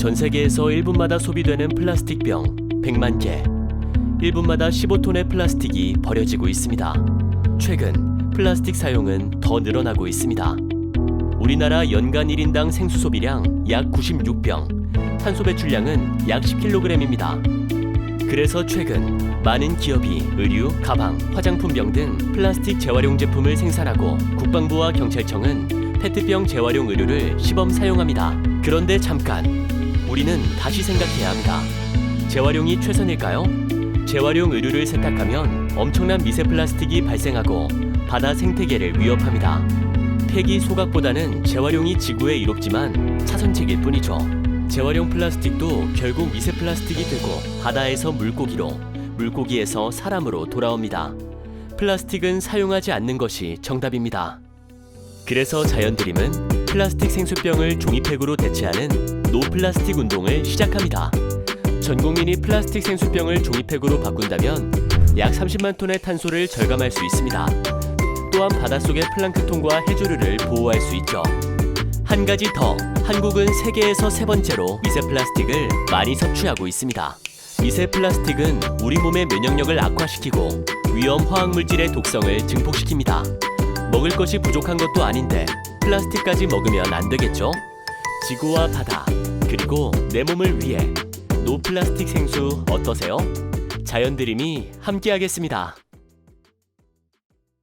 전 세계에서 1분마다 소비되는 플라스틱 병 100만 개, 1분마다 15톤의 플라스틱이 버려지고 있습니다. 최근 플라스틱 사용은 더 늘어나고 있습니다. 우리나라 연간 1인당 생수 소비량 약 96병, 탄소 배출량은 약 10kg입니다. 그래서 최근 많은 기업이 의류, 가방, 화장품병 등 플라스틱 재활용 제품을 생산하고 국방부와 경찰청은 페트병 재활용 의류를 시범 사용합니다. 그런데 잠깐, 우리는 다시 생각해야 합니다. 재활용이 최선일까요? 재활용 의류를 세탁하면 엄청난 미세 플라스틱이 발생하고 바다 생태계를 위협합니다. 폐기 소각보다는 재활용이 지구에 이롭지만 차선책일 뿐이죠. 재활용 플라스틱도 결국 미세 플라스틱이 되고 바다에서 물고기로, 물고기에서 사람으로 돌아옵니다. 플라스틱은 사용하지 않는 것이 정답입니다. 그래서 자연드림은 플라스틱 생수병을 종이팩으로 대체하는 노플라스틱 운동을 시작합니다. 전 국민이 플라스틱 생수병을 종이팩으로 바꾼다면 약 30만 톤의 탄소를 절감할 수 있습니다. 또한 바닷속의 플랑크톤과 해조류를 보호할 수 있죠. 한 가지 더, 한국은 세계에서 세 번째로 미세 플라스틱을 많이 섭취하고 있습니다. 미세 플라스틱은 우리 몸의 면역력을 악화시키고 위험 화학 물질의 독성을 증폭시킵니다. 먹을 것이 부족한 것도 아닌데 플라스틱까지 먹으면 안 되겠죠? 지구와 바다, 그리고 내 몸을 위해 노 플라스틱 생수 어떠세요? 자연 드림이 함께하겠습니다.